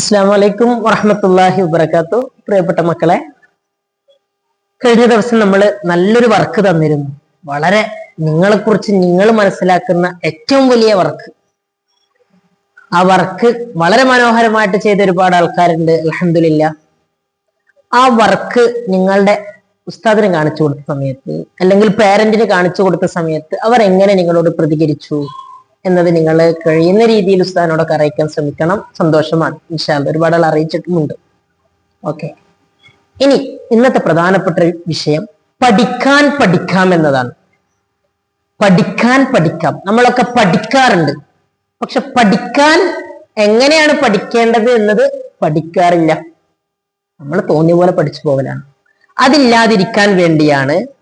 അസ്സാം വലൈക്കും വറഹമത്തല്ലാഹി വബർക്കാത്തു പ്രിയപ്പെട്ട മക്കളെ കഴിഞ്ഞ ദിവസം നമ്മൾ നല്ലൊരു വർക്ക് തന്നിരുന്നു. വളരെ നിങ്ങളെക്കുറിച്ച് നിങ്ങൾ മനസ്സിലാക്കുന്ന ഏറ്റവും വലിയ വർക്ക് ആ വർക്ക് വളരെ മനോഹരമായിട്ട് ചെയ്ത ഒരുപാട് ആൾക്കാരുണ്ട് അലഹമില്ല ആ വർക്ക് നിങ്ങളുടെ ഉസ്താദിന് കാണിച്ചു കൊടുത്ത സമയത്ത് അല്ലെങ്കിൽ പേരന്റിന് കാണിച്ചു കൊടുത്ത സമയത്ത് അവർ എങ്ങനെ നിങ്ങളോട് പ്രതികരിച്ചു? എന്നത് നിങ്ങൾ കഴിയുന്ന രീതിയിൽ ഉസ്താദിനോടൊക്കെ അറിയിക്കാൻ ശ്രമിക്കണം. സന്തോഷമാണ്. ഇൻഷാല്ല ഒരുപാട് ആൾ അറിയിച്ചിട്ടുമുണ്ട്. ഓക്കെ. ഇനി ഇന്നത്തെ പ്രധാനപ്പെട്ട വിഷയം പഠിക്കാൻ പഠിക്കാം എന്നതാണ്. പഠിക്കാൻ പഠിക്കാം. നമ്മളൊക്കെ പഠിക്കാറുണ്ട്. പക്ഷെ പഠിക്കാൻ എങ്ങനെയാണ് പഠിക്കേണ്ടത് എന്നത് പഠിക്കാറില്ല. നമ്മൾ തോന്നിയ പോലെ പഠിച്ചു പോകലാണ് അതില്ലാതിരിക്കാൻ വേണ്ടിയാണ്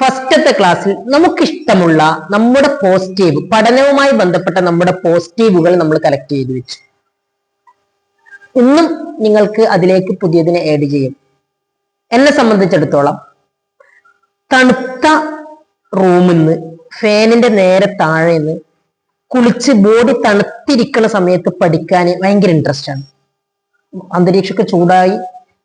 ഫസ്റ്റത്തെ ക്ലാസ്സിൽ നമുക്കിഷ്ടമുള്ള നമ്മുടെ പോസിറ്റീവ് പഠനവുമായി ബന്ധപ്പെട്ട നമ്മുടെ പോസിറ്റീവുകൾ നമ്മൾ കളക്ട് ചെയ്ത് വെച്ചു. ഇന്നും നിങ്ങൾക്ക് അതിലേക്ക് പുതിയതിനെ ആഡ് ചെയ്യും. എന്നെ സംബന്ധിച്ചിടത്തോളം തണുത്ത റൂമിൽ ഫാനിന്റെ നേരെ താഴെ നിന്ന് കുളിച്ച് ബോഡി തണുത്തിരിക്കുന്ന സമയത്ത് പഠിക്കാൻ ഭയങ്കര ഇൻട്രസ്റ്റ് ആണ്. അന്തരീക്ഷമൊക്കെ ചൂടായി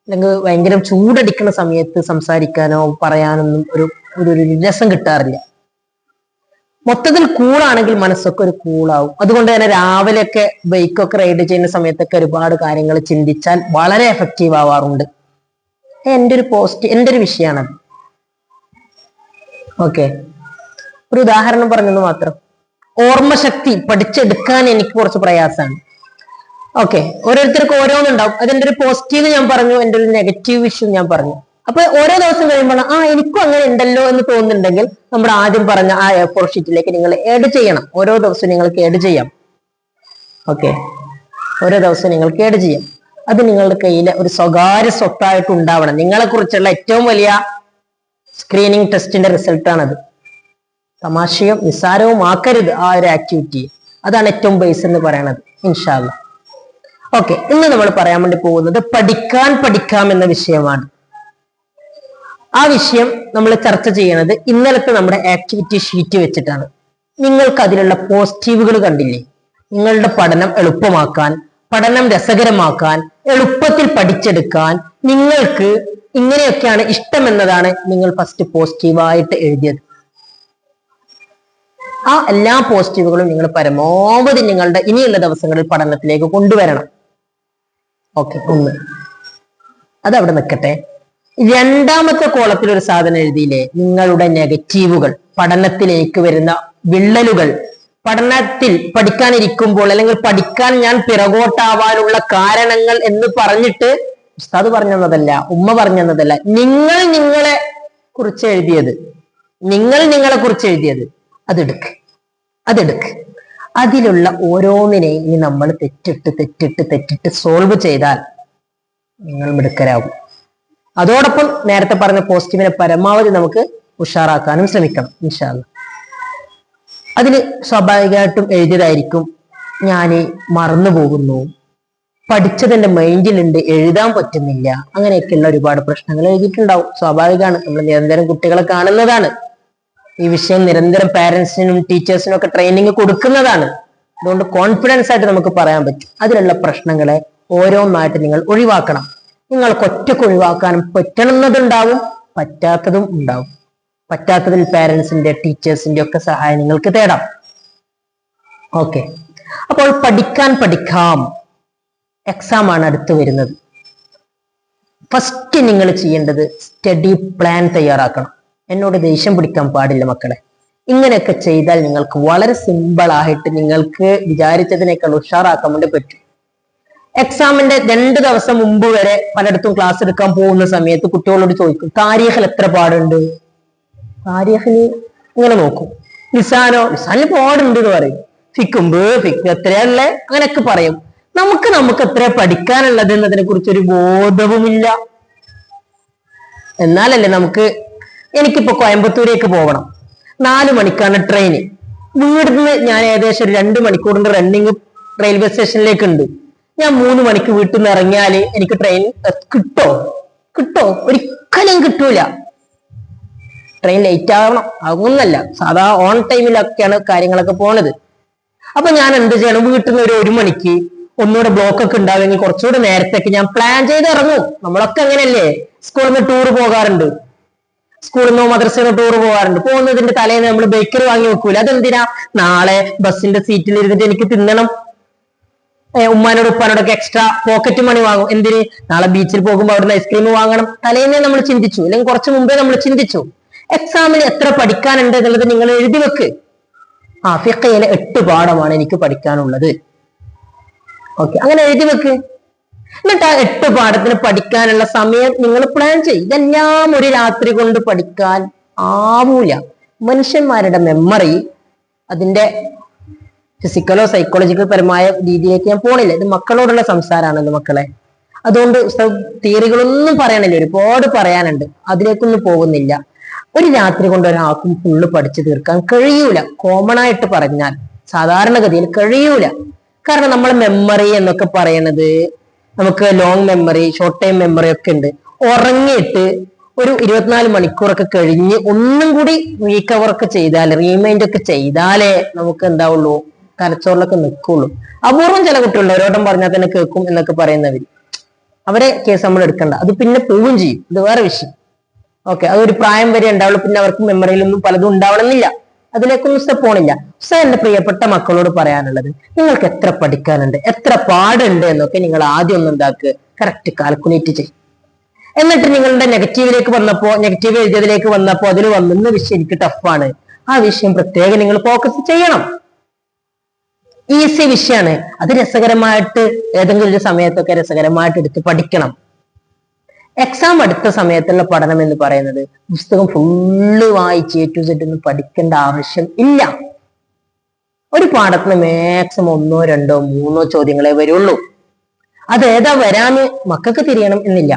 അല്ലെങ്കിൽ ഭയങ്കര ചൂടടിക്കുന്ന സമയത്ത് സംസാരിക്കാനോ പറയാനൊന്നും ഒരു ഒരു രസം കിട്ടാറില്ല. മൊത്തത്തിൽ കൂളാണെങ്കിൽ മനസ്സൊക്കെ ഒരു കൂളാവും. അതുകൊണ്ട് തന്നെ രാവിലെയൊക്കെ ബൈക്കൊക്കെ റൈഡ് ചെയ്യുന്ന സമയത്തൊക്കെ ഒരുപാട് കാര്യങ്ങൾ ചിന്തിച്ചാൽ വളരെ എഫക്റ്റീവ് ആവാറുണ്ട്. എന്റെ ഒരു പോസ്റ്റ് എന്റെ ഒരു വിഷയമാണത് ഓക്കെ ഒരു ഉദാഹരണം പറഞ്ഞെന്ന് മാത്രം. ഓർമ്മശക്തി പഠിച്ചെടുക്കാൻ എനിക്ക് കുറച്ച് പ്രയാസമാണ്. ഓക്കെ ഓരോരുത്തർക്ക് ഓരോന്നുണ്ടാവും. അതെന്റെ ഒരു പോസിറ്റീവ് ഞാൻ പറഞ്ഞു എന്റെ ഒരു നെഗറ്റീവ് ഇഷ്യൂ ഞാൻ പറഞ്ഞു. അപ്പൊ ഓരോ ദിവസം കഴിയുമ്പോൾ ആ എനിക്കും അങ്ങനെ ഉണ്ടല്ലോ എന്ന് തോന്നുന്നുണ്ടെങ്കിൽ നമ്മൾ ആദ്യം പറഞ്ഞ ആ എ ഫോർ ഷീറ്റിലേക്ക് നിങ്ങൾ ഏഡ് ചെയ്യണം. ഓരോ ദിവസവും നിങ്ങൾക്ക് ഏഡ് ചെയ്യാം. ഓക്കെ ഓരോ ദിവസം നിങ്ങൾക്ക് ഏഡ് ചെയ്യാം. അത് നിങ്ങളുടെ കയ്യിലെ ഒരു സ്വകാര്യ സ്വത്തായിട്ട് ഉണ്ടാവണം. നിങ്ങളെ കുറിച്ചുള്ള ഏറ്റവും വലിയ സ്ക്രീനിങ് ടെസ്റ്റിന്റെ റിസൾട്ടാണത് തമാശയും നിസ്സാരവും ആക്കരുത് ആ ഒരു ആക്ടിവിറ്റി അതാണ് ഏറ്റവും ബേസ് എന്ന് പറയണത് ഇൻഷാല്ല ഓക്കെ ഇന്ന് നമ്മൾ പറയാൻ വേണ്ടി പോകുന്നത് പഠിക്കാൻ പഠിക്കാം എന്ന വിഷയമാണ്. ആ വിഷയം നമ്മൾ ചർച്ച ചെയ്യണത് ഇന്നലത്തെ നമ്മുടെ ആക്ടിവിറ്റി ഷീറ്റ് വെച്ചിട്ടാണ്. നിങ്ങൾക്ക് അതിലുള്ള പോസിറ്റീവുകൾ കണ്ടില്ലേ? നിങ്ങളുടെ പഠനം എളുപ്പമാക്കാൻ പഠനം രസകരമാക്കാൻ എളുപ്പത്തിൽ പഠിച്ചെടുക്കാൻ നിങ്ങൾക്ക് ഇങ്ങനെയൊക്കെയാണ് ഇഷ്ടം എന്നതാണ് നിങ്ങൾ ഫസ്റ്റ് പോസിറ്റീവായിട്ട് എഴുതിയത്. ആ എല്ലാ പോസിറ്റീവുകളും നിങ്ങൾ പരമാവധി നിങ്ങളുടെ ഇനിയുള്ള ദിവസങ്ങളിൽ പഠനത്തിലേക്ക് കൊണ്ടുവരണം. ഓക്കെ ഒന്ന്. അതവിടെ നിൽക്കട്ടെ രണ്ടാമത്തെ കോളത്തിൽ ഒരു സാധനം എഴുതിയില്ലേ? നിങ്ങളുടെ നെഗറ്റീവുകൾ പഠനത്തിലേക്ക് വരുന്ന വിള്ളലുകൾ. പഠനത്തിൽ പഠിക്കാനിരിക്കുമ്പോൾ അല്ലെങ്കിൽ പഠിക്കാൻ ഞാൻ പിറകോട്ടാവാനുള്ള കാരണങ്ങൾ എന്ന് പറഞ്ഞിട്ട് ഉസ്താദ് പറഞ്ഞതല്ല ഉമ്മ പറഞ്ഞതല്ല നിങ്ങൾ നിങ്ങളെ കുറിച്ച് എഴുതിയത്. നിങ്ങൾ നിങ്ങളെ കുറിച്ച് എഴുതിയത്. അതെടുക്ക്. അതെടുക്ക്. അതിലുള്ള ഓരോന്നിനെയും ഇനി നമ്മൾ തെറ്റിട്ട് തെറ്റിട്ട് തെറ്റിട്ട് സോൾവ് ചെയ്താൽ നിങ്ങൾ മിടുക്കരാകും. അതോടൊപ്പം നേരത്തെ പറഞ്ഞ പോസിറ്റീവിനെ പരമാവധി നമുക്ക് ഉഷാറാക്കാനും ശ്രമിക്കണം ഇൻഷാല്ല അതിൽ സ്വാഭാവികമായിട്ടും എഴുതിയതായിരിക്കും ഞാൻ മറന്നു പോകുന്നു. പഠിച്ചത് എന്റെ മൈൻഡിലുണ്ട് എഴുതാൻ പറ്റുന്നില്ല. അങ്ങനെയൊക്കെയുള്ള ഒരുപാട് പ്രശ്നങ്ങൾ എഴുതിയിട്ടുണ്ടാവും. സ്വാഭാവികമാണ് നമ്മൾ നിരന്തരം കുട്ടികളെ കാണുന്നതാണ്. ഈ വിഷയം നിരന്തരം പാരന്റ്സിനും ടീച്ചേഴ്സിനും ഒക്കെ ട്രെയിനിങ് കൊടുക്കുന്നതാണ്. അതുകൊണ്ട് കോൺഫിഡൻസ് ആയിട്ട് നമുക്ക് പറയാൻ പറ്റും. അതിലുള്ള പ്രശ്നങ്ങളെ ഓരോന്നായിട്ട് നിങ്ങൾ ഒഴിവാക്കണം. നിങ്ങൾക്ക് ഒറ്റയ്ക്ക് ഒഴിവാക്കാനും പറ്റണമെന്നതുണ്ടാവും പറ്റാത്തതും ഉണ്ടാവും. പറ്റാത്തതിൽ പാരന്റ്സിന്റെ ടീച്ചേഴ്സിന്റെ ഒക്കെ സഹായം നിങ്ങൾക്ക് തേടാം. ഓക്കെ അപ്പോൾ പഠിക്കാൻ പഠിക്കാം. എക്സാം ആണ് അടുത്ത് വരുന്നത്. ഫസ്റ്റ് നിങ്ങൾ ചെയ്യേണ്ടത് സ്റ്റഡി പ്ലാൻ തയ്യാറാക്കണം. എന്നോട് ദേഷ്യം പിടിക്കാൻ പാടില്ല മക്കളെ. ഇങ്ങനെയൊക്കെ ചെയ്താൽ നിങ്ങൾക്ക് വളരെ സിമ്പിൾ ആയിട്ട് നിങ്ങൾക്ക് വിചാരിച്ചതിനേക്കാൾ ഉഷാറാക്കാൻ വേണ്ടി പറ്റും. എക്സാമിന്റെ രണ്ട് ദിവസം മുമ്പ് വരെ പലയിടത്തും ക്ലാസ് എടുക്കാൻ പോകുന്ന സമയത്ത് കുട്ടികളോട് ചോദിക്കും താരീഖിൽ എത്ര പാടുണ്ട്? താരീഖിന് ഇങ്ങനെ നോക്കും. നിസാനോ നിസാനിന് പാടുണ്ട് എന്ന് പറയും. ഫിക്കുമ്പ് ഫിക്ക് എത്രയല്ലേ അങ്ങനെയൊക്കെ പറയും. നമുക്ക് നമുക്ക് എത്ര പഠിക്കാനുള്ളത് എന്നതിനെ കുറിച്ച് ഒരു ബോധവുമില്ല. എന്നാലല്ലേ നമുക്ക് എനിക്കിപ്പോ കോയമ്പത്തൂരേക്ക് പോകണം. നാല് മണിക്കാണ് ട്രെയിന് വീടിന്ന് ഞാൻ ഏകദേശം ഒരു രണ്ട് മണിക്കൂറിന്റെ റണ്ണിങ് റെയിൽവേ സ്റ്റേഷനിലേക്ക് ഉണ്ട് ഞാൻ മൂന്ന് മണിക്ക് വീട്ടിൽ നിന്ന് ഇറങ്ങിയാൽ എനിക്ക് ട്രെയിൻ കിട്ടോ? കിട്ടോ? ഒരിക്കലും കിട്ടൂല. ട്രെയിൻ ലേറ്റ് ആവണം. അതൊന്നല്ല സാധാ ഓൺ ടൈമിലൊക്കെയാണ് കാര്യങ്ങളൊക്കെ പോണത്. അപ്പൊ ഞാൻ എന്ത് ചെയ്യണം? വീട്ടിൽ നിന്ന് ഒരു ഒരു മണിക്ക് ഒന്നുകൂടെ ബ്ലോക്ക് ഒക്കെ ഉണ്ടാവുമെങ്കിൽ കുറച്ചുകൂടെ നേരത്തേക്ക് ഞാൻ പ്ലാൻ ചെയ്ത് ഇറങ്ങും. നമ്മളൊക്കെ അങ്ങനെയല്ലേ? സ്കൂളിൽ നിന്ന് ടൂർ പോകാറുണ്ട്. സ്കൂളിൽ നിന്നോ മദ്രസയിൽ നിന്നോ ടൂർ പോകാറുണ്ട്. പോകുന്നതിന്റെ തലേന്ന് നമ്മൾ ബേക്കറി വാങ്ങി വെക്കൂല. അതെന്തിനാ? നാളെ ബസ്സിന്റെ സീറ്റിൽ ഇരുന്നിട്ട് എനിക്ക് തിന്നണം. ഉമ്മാനോട് ഉപ്പാനോടൊക്കെ എക്സ്ട്രാ പോക്കറ്റ് മണി വാങ്ങും. എന്തിന്? നാളെ ബീച്ചിൽ പോകുമ്പോൾ അവിടുന്ന് ഐസ്ക്രീം വാങ്ങണം. തലേന്നേ നമ്മൾ ചിന്തിച്ചു. അല്ലെങ്കിൽ കുറച്ച് മുമ്പേ നമ്മൾ ചിന്തിച്ചു. എക്സാമിന് എത്ര പഠിക്കാനുണ്ട് എന്നുള്ളത് നിങ്ങൾ എഴുതി വെക്ക്. ആ ഫിഖയിലെ എട്ട് പാഠമാണ് എനിക്ക് പഠിക്കാനുള്ളത്. ഓക്കെ അങ്ങനെ എഴുതി വെക്ക്. എന്നിട്ട് ആ എട്ട് പാഠത്തിന് പഠിക്കാനുള്ള സമയം നിങ്ങൾ പ്ലാൻ ചെയ്യും. ഇതെല്ലാം ഒരു രാത്രി കൊണ്ട് പഠിക്കാൻ ആവൂല. മനുഷ്യന്മാരുടെ മെമ്മറി അതിന്റെ ഫിസിക്കലോ സൈക്കോളജിക്കൽ പരമായ രീതിയിലേക്ക് ഞാൻ പോണില്ല. ഇത് മക്കളോടുള്ള സംസാരമാണല്ലോ മക്കളെ. അതുകൊണ്ട് തിയറികളൊന്നും പറയാനില്ല. ഒരുപാട് പറയാനുണ്ട്. അതിലേക്കൊന്നും പോകുന്നില്ല. ഒരു രാത്രി കൊണ്ട് ഒരാൾക്കും ഫുള്ള് പഠിച്ചു തീർക്കാൻ കഴിയൂല. കോമൺ ആയിട്ട് പറഞ്ഞാൽ സാധാരണഗതിയിൽ കഴിയൂല. കാരണം നമ്മൾ മെമ്മറി എന്നൊക്കെ പറയണത് നമുക്ക് long memory short time memory ഒക്കെ ഉണ്ട്. ഉറങ്ങിയിട്ട് ഒരു ഇരുപത്തിനാല് മണിക്കൂറൊക്കെ കഴിഞ്ഞ് ഒന്നും കൂടി റീകവർ ഒക്കെ ചെയ്താൽ റീമൈൻഡ് ഒക്കെ ചെയ്താലേ നമുക്ക് എന്താവുള്ളൂ? തലച്ചോറിലൊക്കെ നിൽക്കുള്ളൂ അപൂർവം ചില കുട്ടികളുണ്ട് ഒരോട്ടം പറഞ്ഞാൽ തന്നെ കേൾക്കും എന്നൊക്കെ പറയുന്നവർ അവരെ. കേസ് നമ്മൾ എടുക്കണ്ട. അത് പിന്നെ പോവുകയും ചെയ്യും. ഇത് വേറെ വിഷയം. ഓക്കെ അതൊരു പ്രായം വരെ ഉണ്ടാവുള്ളൂ. പിന്നെ അവർക്ക് മെമ്മറിയിലൊന്നും പലതും ഉണ്ടാവണമെന്നില്ല. അതിലേക്കൊന്നും സ്റ്റെപ്പ് പോണില്ല. സർ എന്റെ പ്രിയപ്പെട്ട മക്കളോട് പറയാനുള്ളത് നിങ്ങൾക്ക് എത്ര പഠിക്കാനുണ്ട്? എത്ര പാടുണ്ട്? എന്നൊക്കെ നിങ്ങൾ ആദ്യം ഒന്ന് എന്താക്കുക കറക്റ്റ് കാൽക്കുലേറ്റ് ചെയ്യും. എന്നിട്ട് നിങ്ങളുടെ നെഗറ്റീവിലേക്ക് വന്നപ്പോ നെഗറ്റീവ് എഴുതിയതിലേക്ക് വന്നപ്പോ അതിൽ വന്നുന്ന വിഷയം എനിക്ക് ടഫാണ് ആ വിഷയം പ്രത്യേകം നിങ്ങൾ ഫോക്കസ് ചെയ്യണം. ഈസി വിഷയമാണ് അത് രസകരമായിട്ട് ഏതെങ്കിലും ഒരു സമയത്തൊക്കെ രസകരമായിട്ട് എടുത്ത് പഠിക്കണം. എക്സാം അടുത്ത സമയത്തുള്ള പഠനം എന്ന് പറയുന്നത് പുസ്തകം ഫുള്ള് വായിച്ച് എ ടു സെറ്റ് ഒന്നും പഠിക്കേണ്ട ആവശ്യം ഇല്ല. ഒരു പാഠത്തിന് മാക്സിമം ഒന്നോ രണ്ടോ മൂന്നോ ചോദ്യങ്ങളെ വരുള്ളൂ. അത് ഏതാ വരാന് മക്കൾക്ക് തിരിയണം എന്നില്ല.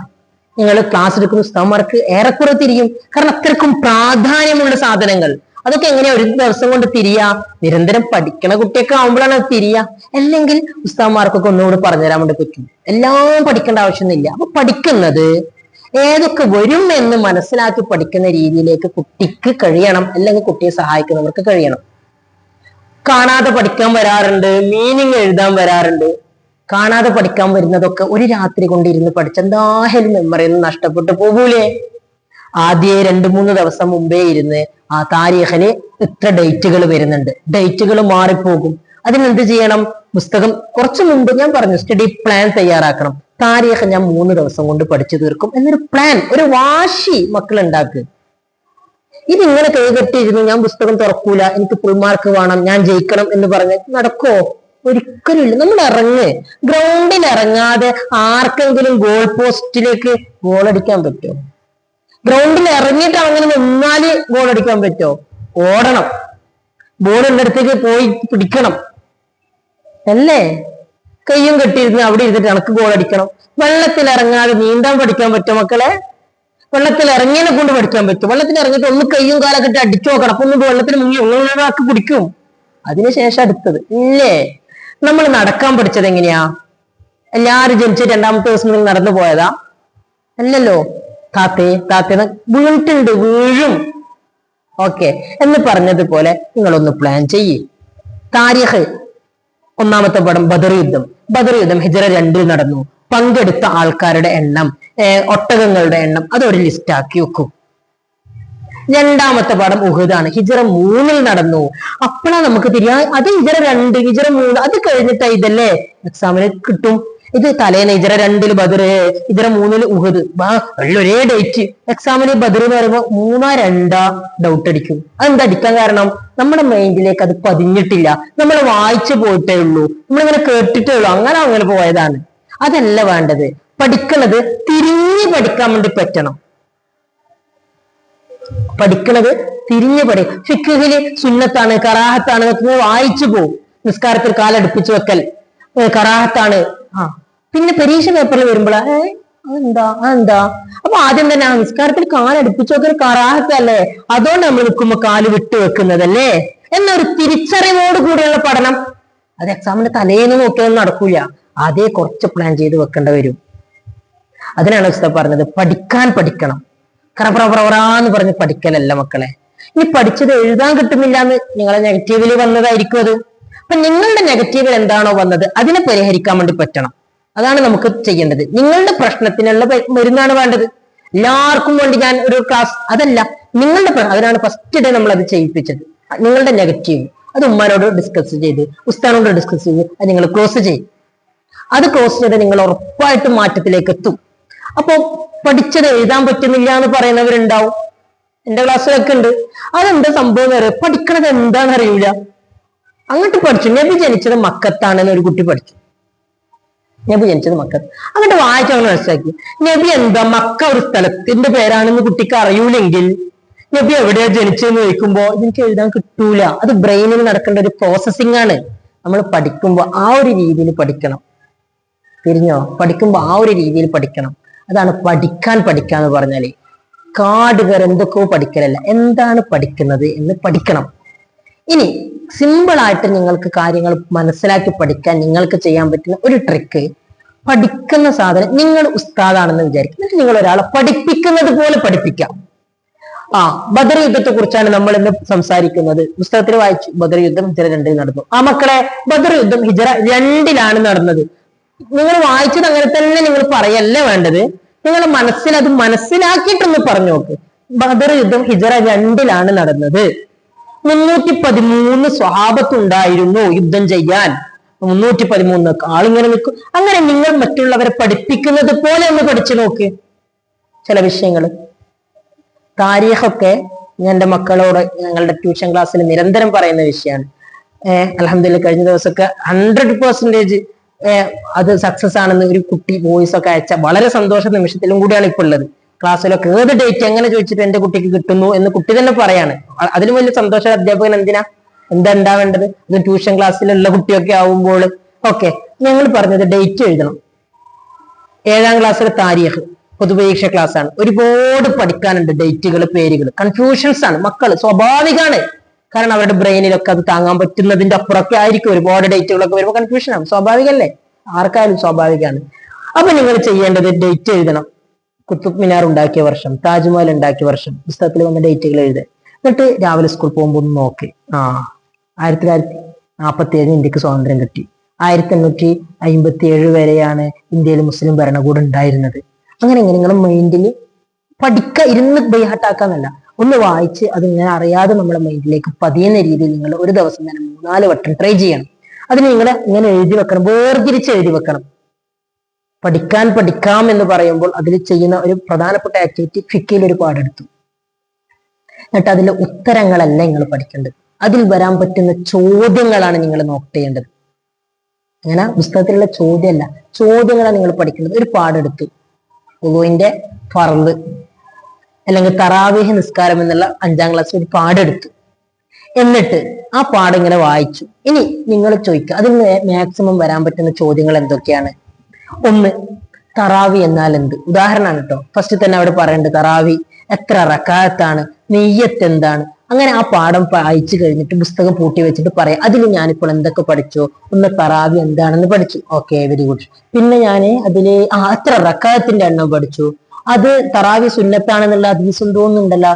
നിങ്ങൾ ക്ലാസ് എടുക്കുന്ന ഉസ്താന്മാർക്ക് ഏറെക്കുറെ തിരിയും. കാരണം അത്രക്കും പ്രാധാന്യമുള്ള സാധനങ്ങൾ. അതൊക്കെ എങ്ങനെയാ ഒരു ദിവസം കൊണ്ട് തിരിയാ? നിരന്തരം പഠിക്കണ കുട്ടിയൊക്കെ ആവുമ്പോഴാണ് അത് തിരിയാ. അല്ലെങ്കിൽ ഉസ്താന്മാർക്കൊക്കെ ഒന്നുകൂടി പറഞ്ഞുതരാൻ വേണ്ടി പറ്റും. എല്ലാം പഠിക്കേണ്ട ആവശ്യമൊന്നുമില്ല. അപ്പൊ പഠിക്കുന്നത് ഏതൊക്കെ വരും എന്ന് മനസ്സിലാക്കി പഠിക്കുന്ന രീതിയിലേക്ക് കുട്ടിക്ക് കഴിയണം. അല്ലെങ്കിൽ കുട്ടിയെ സഹായിക്കുന്നവർക്ക് കഴിയണം. കാണാതെ പഠിക്കാൻ വരാറുണ്ട്. മീനിങ് എഴുതാൻ വരാറുണ്ട്. കാണാതെ പഠിക്കാൻ വരുന്നതൊക്കെ ഒരു രാത്രി കൊണ്ടിരുന്ന് പഠിച്ച എന്തായാലും മെമ്മറിയിൽ നിന്ന് നഷ്ടപ്പെട്ടു പോകൂലേ? ആദ്യ രണ്ട് മൂന്ന് ദിവസം മുമ്പേ ഇരുന്ന് ആ താരീഖിന് ഇത്ര ഡേറ്റുകൾ വരുന്നുണ്ട്. ഡേറ്റുകൾ മാറിപ്പോകും. അതിനെന്ത് ചെയ്യണം? പുസ്തകം കുറച്ച് മുമ്പ് ഞാൻ പറഞ്ഞു സ്റ്റഡി പ്ലാൻ തയ്യാറാക്കണം. താരീഖ് ഞാൻ മൂന്ന് ദിവസം കൊണ്ട് പഠിച്ചു തീർക്കും എന്നൊരു പ്ലാൻ ഒരു വാശി മക്കൾ ഉണ്ടാക്കുക ഇതിങ്ങനെ കൈകെട്ടിയിരുന്നു ഞാൻ പുസ്തകം തുറക്കൂല എനിക്ക് ഫുൾ മാർക്ക് വേണം ഞാൻ ജയിക്കണം എന്ന് പറഞ്ഞ് നടക്കോ? ഒരിക്കലും ഇല്ല. നമ്മൾ ഇറങ്ങ്. ഗ്രൗണ്ടിൽ ഇറങ്ങാതെ ആർക്കെങ്കിലും ഗോൾ പോസ്റ്റിലേക്ക് ഗോൾ അടിക്കാൻ പറ്റുമോ? ഗ്രൗണ്ടിൽ ഇറങ്ങിയിട്ട് അങ്ങനെ നിന്നാൽ ഗോൾ അടിക്കാൻ പറ്റുമോ? ഓടണം. ബോളിന്റെ അടുത്തേക്ക് പോയി പിടിക്കണം. അല്ലേ? കയ്യും കെട്ടിയിരുന്ന് അവിടെ ഇരുന്നിട്ട് എനക്ക് ഗോൾ അടിക്കണം. വെള്ളത്തിൽ ഇറങ്ങാതെ നീന്താൻ പഠിക്കാൻ പറ്റുമോ മക്കളെ? വെള്ളത്തിൽ ഇറങ്ങിയതിനെ കൊണ്ട് പഠിക്കാൻ പറ്റും വെള്ളത്തിൽ ഇറങ്ങിയിട്ട് ഒന്ന് കയ്യും കാലൊക്കെ ഇട്ട് അടിച്ചു നോക്കണം. അപ്പൊ ഒന്ന് വെള്ളത്തിൽ മുങ്ങി ഒരാൾക്ക് പിടിക്കും അതിനുശേഷം അടുത്തത്. ഇല്ലേ? നമ്മൾ നടക്കാൻ പഠിച്ചത് എങ്ങനെയാ? എല്ലാരും ജനിച്ച് രണ്ടാമത്തെ ദിവസം നിങ്ങൾ നടന്നു പോയതാ? അല്ലല്ലോ. താത്തേ താത്തേ വീണിട്ടുണ്ട് വീഴും. ഓക്കെ. എന്ന് പറഞ്ഞതുപോലെ നിങ്ങളൊന്ന് പ്ലാൻ ചെയ്യേ. താരിഖ് ഒന്നാമത്തെ പടം ബദർ യുദ്ധം. ബദർ യുദ്ധം ഹിജറ രണ്ടിൽ നടന്നു. പങ്കെടുത്ത ആൾക്കാരുടെ എണ്ണം ഒട്ടകങ്ങളുടെ എണ്ണം അതൊരു ലിസ്റ്റ് ആക്കി വെക്കും. രണ്ടാമത്തെ പടം ഉഹദാണ്. ഹിജറ മൂന്നിൽ നടന്നു. അപ്പോഴാണ് നമുക്ക് തിരിയാ അത് ഹിജറ രണ്ട് ഹിജറ മൂന്ന് അത് കഴിഞ്ഞിട്ടാ ഇതല്ലേ? എക്സാമിന് കിട്ടും. ഇത് തലേന്ന് ഇതര രണ്ടിൽ ബദർ ഇതര മൂന്നിൽ ഉഹദ്. ഒരേ ഡേറ്റ് എക്സാമിന് ബദർ എന്ന് പറയുമ്പോൾ മൂന്നാ രണ്ടാ ഡൗട്ട് അടിക്കും. അതെന്താ അടിക്കാൻ കാരണം? നമ്മുടെ മൈൻഡിലേക്ക് അത് പതിഞ്ഞിട്ടില്ല. നമ്മൾ വായിച്ചു പോയിട്ടേ ഉള്ളൂ. നമ്മളിങ്ങനെ കേട്ടിട്ടേ ഉള്ളൂ. അങ്ങനെ അങ്ങനെ പോയതാണ്. അതല്ല വേണ്ടത്. പഠിക്കണത് തിരിഞ്ഞു പഠിക്കാൻ വേണ്ടി പറ്റണം. പഠിക്കണത് തിരിഞ്ഞു പഠി ഫിഖിൽ സുന്നത്താണ് കറാഹത്താണ് വായിച്ചു പോകും നിസ്കാരത്തിൽ കാലടുപ്പിച്ചു വെക്കൽ. കറാഹത്താണ്. ആ. പിന്നെ പരീക്ഷ പേപ്പറിൽ വരുമ്പോൾ ഏ അതെന്താ എന്താ അപ്പൊ ആദ്യം തന്നെ ആ നിസ്കാരത്തിൽ കാലടുപ്പിച്ചു വെക്കൽ കറാഹത്തല്ലേ? അതുകൊണ്ട് നമ്മൾ നിൽക്കുമ്പോ കാൽ വിട്ടു വെക്കുന്നതല്ലേ? എന്നൊരു തിരിച്ചറിവോട് കൂടിയുള്ള പഠനം. അത് എക്സാമിന്റെ തലേന്ന് നോക്കിയൊന്നും നടക്കൂല. അതേ കുറച്ച് പ്ലാൻ ചെയ്ത് വെക്കേണ്ടി വരും. അതിനാണ് ഉസ്താദ് പറഞ്ഞത് പഠിക്കാൻ പഠിക്കണം. കറപ്രവറാന്ന് പറഞ്ഞ് പഠിക്കലല്ല മക്കളെ. ഇനി പഠിച്ചത് എഴുതാൻ കിട്ടുന്നില്ല എന്ന് നിങ്ങളെ നെഗറ്റീവിൽ വന്നതായിരിക്കും അത്. അപ്പൊ നിങ്ങളുടെ നെഗറ്റീവിൽ എന്താണോ വന്നത് അതിനെ പരിഹരിക്കാൻ വേണ്ടി പറ്റണം. അതാണ് നമുക്ക് ചെയ്യേണ്ടത്. നിങ്ങളുടെ പ്രശ്നത്തിനുള്ള മരുന്നാണ് വേണ്ടത്. എല്ലാവർക്കും വേണ്ടി ഞാൻ ഒരു ക്ലാസ് അതല്ല നിങ്ങളുടെ അതിനാണ് ഫസ്റ്റ് ഡേ നമ്മൾ അത് ചെയ്യിപ്പിച്ചത്. നിങ്ങളുടെ നെഗറ്റീവ് അത് ഉമ്മാനോട് ഡിസ്കസ് ചെയ്ത് ഉസ്താനോട് ഡിസ്കസ് ചെയ്ത് അത് നിങ്ങൾ ക്ലോസ് ചെയ്യും. അത് ക്ലോസ് ചെയ്ത് നിങ്ങൾ ഉറപ്പായിട്ടും മാറ്റത്തിലേക്ക് എത്തും. അപ്പൊ പഠിച്ചത് എഴുതാൻ പറ്റുന്നില്ല എന്ന് പറയുന്നവരുണ്ടാവും. എന്റെ ക്ലാസ്സിലൊക്കെ ഉണ്ട്. അതെന്താ സംഭവം എന്ന് അറിയാം? പഠിക്കണത് എന്താണെന്ന് അറിയൂല. അങ്ങോട്ട് പഠിച്ചു. നബി ജനിച്ചത് മക്കത്താണെന്ന് ഒരു കുട്ടി പഠിച്ചു. നബി ജനിച്ചത് മക്ക അങ്ങോട്ട് വായിച്ച് അങ്ങനെ മനസ്സിലാക്കി. നബി എന്താ മക്ക ഒരു സ്ഥലത്തിന്റെ പേരാണെന്ന് കുട്ടിക്ക് അറിയൂലെങ്കിൽ നബി എവിടെയാ ജനിച്ചെന്ന് ചോദിക്കുമ്പോ എനിക്ക് എഴുതാൻ കിട്ടൂല. അത് ബ്രെയിനിൽ നടക്കേണ്ട ഒരു പ്രോസസ്സിംഗ് ആണ്. നമ്മൾ പഠിക്കുമ്പോൾ ആ ഒരു രീതിയിൽ പഠിക്കണം. തിരിഞ്ഞോ? പഠിക്കുമ്പോൾ ആ ഒരു രീതിയിൽ പഠിക്കണം. അതാണ് പഠിക്കാൻ പഠിക്കുക എന്ന് പറഞ്ഞാൽ. കാടുകർ എന്തൊക്കെയോ പഠിക്കലല്ല. എന്താണ് പഠിക്കുന്നത് എന്ന് പഠിക്കണം. ഇനി സിമ്പിൾ ആയിട്ട് നിങ്ങൾക്ക് കാര്യങ്ങൾ മനസ്സിലാക്കി പഠിക്കാൻ നിങ്ങൾക്ക് ചെയ്യാൻ പറ്റുന്ന ഒരു ട്രിക്ക് പഠിക്കുന്ന സാധനം നിങ്ങൾ ഉസ്താദാണെന്ന് വിചാരിക്കും. എന്നിട്ട് നിങ്ങൾ ഒരാളെ പഠിപ്പിക്കുന്നത് പോലെ പഠിപ്പിക്കാം. ആ ബദർ യുദ്ധത്തെ കുറിച്ചാണ് നമ്മൾ ഇന്ന് സംസാരിക്കുന്നത്. പുസ്തകത്തിൽ വായിച്ചു. ബദർ യുദ്ധം ഹിജറ രണ്ടിൽ നടന്നു. ആ മക്കളെ ബദർ യുദ്ധം ഹിജറ രണ്ടിലാണ് നടന്നത്. നിങ്ങൾ വായിച്ചത് അങ്ങനെ തന്നെ നിങ്ങൾ പറയല്ലേ വേണ്ടത്? നിങ്ങൾ മനസ്സിൽ അത് മനസ്സിലാക്കിയിട്ടൊന്ന് പറഞ്ഞു നോക്ക്. ബദർ യുദ്ധം ഹിജറ രണ്ടിലാണ് നടന്നത്. മുന്നൂറ്റി പതിമൂന്ന് സ്വഭാവത്തുണ്ടായിരുന്നു യുദ്ധം ചെയ്യാൻ. മുന്നൂറ്റി പതിമൂന്ന് ആളിങ്ങനെ നിൽക്കും. അങ്ങനെ നിങ്ങൾ മറ്റുള്ളവരെ പഠിപ്പിക്കുന്നത് പോലെ ഒന്ന് പഠിച്ചു നോക്ക്. ചില വിഷയങ്ങൾ താരീഖൊക്കെ ഞാൻ മക്കളോട് ഞങ്ങളുടെ ട്യൂഷൻ ക്ലാസ്സിൽ നിരന്തരം പറയുന്ന വിഷയമാണ്. ഏഹ് അലഹമില്ല കഴിഞ്ഞ ദിവസമൊക്കെ ഹൺഡ്രഡ് പെർസെന്റേജ് അത് സക്സസ് ആണെന്ന് ഒരു കുട്ടി വോയിസ് ഒക്കെ അയച്ച വളരെ സന്തോഷ നിമിഷത്തിലും കൂടിയാണ് ഇപ്പോൾ ഉള്ളത്. ക്ലാസ്സിലൊക്കെ ഏത് ഡേറ്റ് എങ്ങനെ ചോദിച്ചിട്ട് എന്റെ കുട്ടിക്ക് കിട്ടുന്നു എന്ന് കുട്ടി തന്നെ പറയാണ്. അതിന് വലിയ സന്തോഷ അധ്യാപകൻ എന്തിനാ? എന്താ ഉണ്ടാവേണ്ടത് ഇത് ട്യൂഷൻ ക്ലാസ്സിലുള്ള കുട്ടിയൊക്കെ ആവുമ്പോൾ. ഓക്കെ ഞങ്ങൾ പറഞ്ഞത് ഡേറ്റ് എഴുതണം. ഏഴാം ക്ലാസ്സിലെ താരീഖ് പൊതുപരീക്ഷ ക്ലാസ് ആണ്. ഒരുപാട് പഠിക്കാനുണ്ട് ഡേറ്റുകൾ പേരുകൾ കൺഫ്യൂഷൻസ് ആണ്. മക്കൾ സ്വാഭാവികമാണ് കാരണം അവരുടെ ബ്രെയിനിലൊക്കെ അത് താങ്ങാൻ പറ്റുന്നതിന്റെ അപ്പുറമൊക്കെ ആയിരിക്കും ഒരുപാട് ഡേറ്റുകളൊക്കെ വരുമ്പോൾ കൺഫ്യൂഷൻ ആവും സ്വാഭാവികല്ലേ? ആർക്കായാലും സ്വാഭാവികമാണ് അപ്പൊ നിങ്ങൾ ചെയ്യേണ്ടത് ഡേറ്റ് എഴുതണം. കുത്തുബ് മിനാർ ഉണ്ടാക്കിയ വർഷം താജ്മഹൽ ഉണ്ടാക്കിയ വർഷം പുസ്തകത്തിൽ വന്ന ഡേറ്റുകൾ എഴുതുക എന്നിട്ട് രാവിലെ സ്കൂൾ പോകുമ്പോൾ ഒന്ന് നോക്ക്. ആ ആയിരത്തി തൊള്ളായിരത്തി നാൽപ്പത്തി ഏഴ് ഇന്ത്യയ്ക്ക് സ്വാതന്ത്ര്യം കിട്ടി. ആയിരത്തി എണ്ണൂറ്റി അമ്പത്തി ഏഴ് വരെയാണ് ഇന്ത്യയിൽ മുസ്ലിം ഭരണകൂടം ഉണ്ടായിരുന്നത്. അങ്ങനെ ഇങ്ങനെ നിങ്ങളുടെ മൈൻഡിൽ പഠിക്ക ഇരുന്ന് ബൈഹാട്ടാക്കാന്നല്ല ഒന്ന് വായിച്ച് അത് ഇങ്ങനെ അറിയാതെ നമ്മുടെ മൈൻഡിലേക്ക് പതിയുന്ന രീതിയിൽ നിങ്ങൾ ഒരു ദിവസം തന്നെ മൂന്നാൽ വട്ടം ട്രൈ ചെയ്യണം. അതിന് നിങ്ങൾ ഇങ്ങനെ എഴുതി വെക്കണം വേർതിരിച്ച് എഴുതി വെക്കണം. പഠിക്കാൻ പഠിക്കാം എന്ന് പറയുമ്പോൾ അതിൽ ചെയ്യുന്ന ഒരു പ്രധാനപ്പെട്ട ആക്ടിവിറ്റി ഫിക്കയിൽ ഒരു പാടെടുത്തു. എന്നിട്ട് അതിലെ ഉത്തരങ്ങളല്ല നിങ്ങൾ പഠിക്കേണ്ടത്. അതിൽ വരാൻ പറ്റുന്ന ചോദ്യങ്ങളാണ് നിങ്ങൾ നോട്ട് ചെയ്യേണ്ടത്. അങ്ങനെ പുസ്തകത്തിലുള്ള ചോദ്യമല്ല ചോദ്യങ്ങളാണ് നിങ്ങൾ പഠിക്കേണ്ടത്. ഒരു പാടെടുത്തു. ഉളുവിന്റെ ഫറവ് അല്ലെങ്കിൽ തറാവിഹ് നിസ്കാരം എന്നുള്ള അഞ്ചാം ക്ലാസ് ഒരു പാടെടുത്തു. എന്നിട്ട് ആ പാടിങ്ങനെ വായിച്ചു. ഇനി നിങ്ങൾ ചോദിക്കുക അതിൽ മാക്സിമം വരാൻ പറ്റുന്ന ചോദ്യങ്ങൾ എന്തൊക്കെയാണ്? ഒന്ന് തറാവി എന്നാൽ എന്ത്? ഉദാഹരണമാണ് കേട്ടോ ഫസ്റ്റ് തന്നെ അവിടെ പറയുന്നുണ്ട് തറാവി എത്ര റക്കാത്താണ് നെയ്യത്ത് എന്താണ്? അങ്ങനെ ആ പാഠം വായിച്ചു കഴിഞ്ഞിട്ട് പുസ്തകം പൂട്ടി വെച്ചിട്ട് പറയാം. അതിൽ ഞാനിപ്പോൾ എന്തൊക്കെ പഠിച്ചു? ഒന്ന് തറാവി എന്താണെന്ന് പഠിച്ചു. ഓക്കെ വെരി ഗുഡ് പിന്നെ ഞാൻ അതിൽ ആ എത്ര റക്കാത്തിന്റെ എണ്ണം പഠിച്ചു? അത് തറാവി സുന്നത്താണെന്നുള്ള ഹദീസും തോന്നുന്നുണ്ടല്ലോ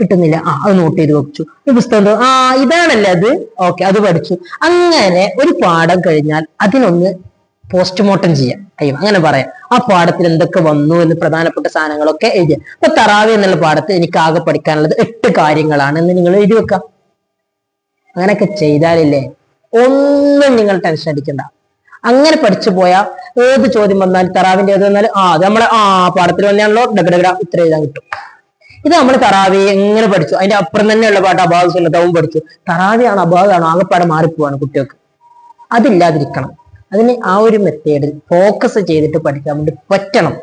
കിട്ടുന്നില്ല. ആ അത് നോട്ട് ചെയ്ത് വെച്ചു. ഈ പുസ്തകം ആ ഇതാണല്ലേ അത്? ഓക്കെ അത് പഠിച്ചു. അങ്ങനെ ഒരു പാഠം കഴിഞ്ഞാൽ അതിനൊന്ന് പോസ്റ്റ്മോർട്ടം ചെയ്യാം. അയ്യോ അങ്ങനെ പറയാം. ആ പാഠത്തിൽ എന്തൊക്കെ വന്നു എന്ന് പ്രധാനപ്പെട്ട സാധനങ്ങളൊക്കെ എഴുതിയ അപ്പൊ തറാവി എന്നുള്ള പാഠത്തിൽ എനിക്ക് ആകെ പഠിക്കാനുള്ളത് എട്ട് കാര്യങ്ങളാണ് എന്ന് നിങ്ങൾ എഴുതി വെക്കാം. അങ്ങനെയൊക്കെ ചെയ്താലില്ലേ ഒന്നും നിങ്ങൾ ടെൻഷൻ അടിക്കണ്ട. അങ്ങനെ പഠിച്ചു പോയാൽ ഏത് ചോദ്യം വന്നാൽ തറാവിന്റെ ഏത് വന്നാലും ആ അത് നമ്മളെ ആ പാഠത്തിൽ വന്നാണല്ലോ ഡഗഡഗട ഉത്തരം എഴുതാൻ കിട്ടും. ഇത് നമ്മൾ തറാവി എങ്ങനെ പഠിച്ചു? അതിന്റെ അപ്പുറം തന്നെയുള്ള പാട്ട് അഭാവം സുന്നത്തവും പഠിച്ചു. തറാവിയാണോ അഭാവമാണ് ആകെപ്പാടെ മാറിപ്പോവാണ് കുട്ടികൾക്ക്. അതില്ലാതിരിക്കണം. അതിന് ആ ഒരു മെത്തേഡിൽ ഫോക്കസ് ചെയ്തിട്ട് പഠിക്കാൻ വേണ്ടി പറ്റണം.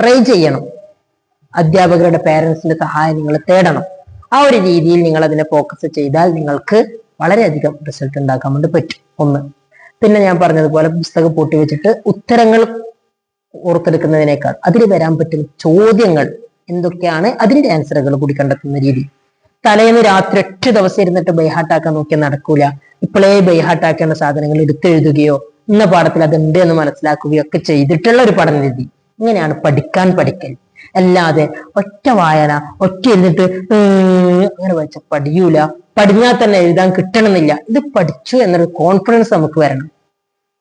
ട്രൈ ചെയ്യണം. അധ്യാപകരുടെ പേരൻസിന്റെ സഹായം നിങ്ങൾ തേടണം. ആ ഒരു രീതിയിൽ നിങ്ങൾ അതിനെ ഫോക്കസ് ചെയ്താൽ നിങ്ങൾക്ക് വളരെയധികം റിസൾട്ട് ഉണ്ടാക്കാൻ വേണ്ടി പറ്റും. ഒന്ന്. പിന്നെ ഞാൻ പറഞ്ഞതുപോലെ പുസ്തകം പൂട്ടി വെച്ചിട്ട് ഉത്തരങ്ങൾ ഓർത്തെടുക്കുന്നതിനേക്കാൾ അതിൽ വരാൻ പറ്റുന്ന ചോദ്യങ്ങൾ എന്തൊക്കെയാണ്? അതിന്റെ ആൻസറുകൾ കൂടി കണ്ടെത്തുന്ന രീതി. തലേന്ന് രാത്രി ഒറ്റ ദിവസം ഇരുന്നിട്ട് ബൈഹാട്ടാക്കാൻ നോക്കിയാൽ നടക്കൂല. ഇപ്പോഴേ ബൈഹാട്ടാക്കേണ്ട സാധനങ്ങൾ എടുത്തെഴുതുകയോ ഇന്ന പാഠത്തിൽ അതുണ്ട് എന്ന് മനസ്സിലാക്കുകയൊക്കെ ചെയ്തിട്ടുള്ള ഒരു പഠന രീതി. ഇങ്ങനെയാണ് പഠിക്കാൻ പഠിക്കൽ. അല്ലാതെ ഒറ്റ വായന ഒറ്റ ഇരുന്നിട്ട് ഉം അങ്ങനെ വായിച്ച പഠിയൂല. പഠിഞ്ഞാൽ തന്നെ എഴുതാൻ കിട്ടണമെന്നില്ല. ഇത് പഠിച്ചു എന്നൊരു കോൺഫിഡൻസ് നമുക്ക് വരണം.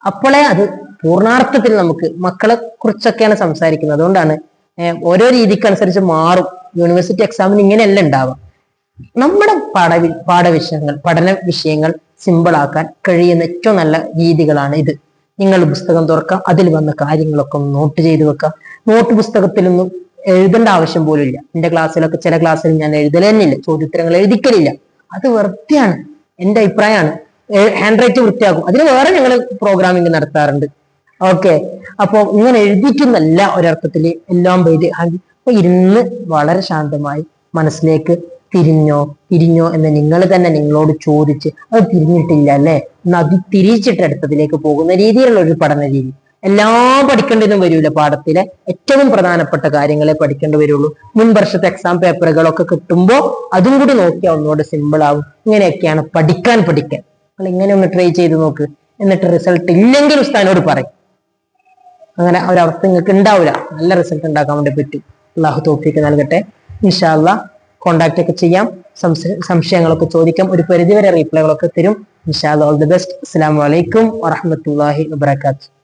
അപ്പോളേ അത് പൂർണാർത്ഥത്തിൽ നമുക്ക് മക്കളെ കുറിച്ചൊക്കെയാണ് സംസാരിക്കുന്നത്. അതുകൊണ്ടാണ് ഓരോ ഓരോ രീതിക്കനുസരിച്ച് മാറും. യൂണിവേഴ്സിറ്റി എക്സാമിന് ഇങ്ങനെയല്ല ഉണ്ടാവാം നമ്മുടെ പാഠവി പാഠവിഷയങ്ങൾ പഠന വിഷയങ്ങൾ സിമ്പിൾ ആക്കാൻ കഴിയുന്ന ഏറ്റവും നല്ല രീതികളാണ് ഇത്. നിങ്ങൾ പുസ്തകം തുറക്കാം. അതിൽ വന്ന കാര്യങ്ങളൊക്കെ ഒന്ന് നോട്ട് ചെയ്ത് വെക്കാം നോട്ട് പുസ്തകത്തിലൊന്നും എഴുതേണ്ട ആവശ്യം പോലും ഇല്ല. എന്റെ ക്ലാസ്സിലൊക്കെ ചില ക്ലാസ്സിൽ ഞാൻ എഴുതൽ തന്നെയില്ല ചോദ്യോത്തരങ്ങൾ എഴുതിക്കലില്ല. അത് വൃത്തിയാണ്. എന്റെ അഭിപ്രായമാണ്. ഹാൻഡ് റൈറ്റ് വൃത്തിയാക്കും. അതിന് വേറെ ഞങ്ങൾ പ്രോഗ്രാമിംഗ് നടത്താറുണ്ട്. ഓക്കെ അപ്പൊ ഇങ്ങനെ എഴുതിക്കുന്നല്ല ഒരർത്ഥത്തിൽ എല്ലാം പേര് ഇരുന്ന് വളരെ ശാന്തമായി മനസ്സിലേക്ക് തിരിഞ്ഞോ? തിരിഞ്ഞോ എന്ന് നിങ്ങൾ തന്നെ നിങ്ങളോട് ചോദിച്ച് അത് തിരിഞ്ഞിട്ടില്ല അല്ലേ? എന്ന് അത് തിരിച്ചിട്ട് അടുത്തതിലേക്ക് പോകുന്ന രീതിയിലുള്ള ഒരു പഠന രീതി. എല്ലാം പഠിക്കേണ്ടതും വരില്ല പാഠത്തിലെ ഏറ്റവും പ്രധാനപ്പെട്ട കാര്യങ്ങളെ പഠിക്കേണ്ടി വരുള്ളൂ. മുൻ വർഷത്തെ എക്സാം പേപ്പറുകളൊക്കെ കിട്ടുമ്പോൾ അതും കൂടി നോക്കിയാൽ ഒന്നുകൂടെ സിമ്പിൾ ആവും. ഇങ്ങനെയൊക്കെയാണ് പഠിക്കാൻ പഠിക്കാൻ. നിങ്ങൾ ഇങ്ങനെ ഒന്ന് ട്രൈ ചെയ്ത് നോക്ക്. എന്നിട്ട് റിസൾട്ട് ഇല്ലെങ്കിൽ ഉസ്താനോട് പറയും. അങ്ങനെ ഒരവസ്ഥ നിങ്ങൾക്ക് ഉണ്ടാവില്ല നല്ല റിസൾട്ട് ഉണ്ടാക്കാൻ വേണ്ടി പറ്റും. അള്ളാഹു തോഫിക്ക് നൽകട്ടെ. ഇൻഷാല്ല കോണ്ടാക്ട് ഒക്കെ ചെയ്യാം. സംശയ- സംശയങ്ങളൊക്കെ ചോദിക്കാം. ഒരു പരിധിവരെ റീപ്ലൈകളൊക്കെ തരും. ഇൻഷാ ഓൾ ദി ബെസ്റ്റ് അസ്സാം വലൈക്കും വറഹമത്തല്ലാഹി വബർക്കാത്തു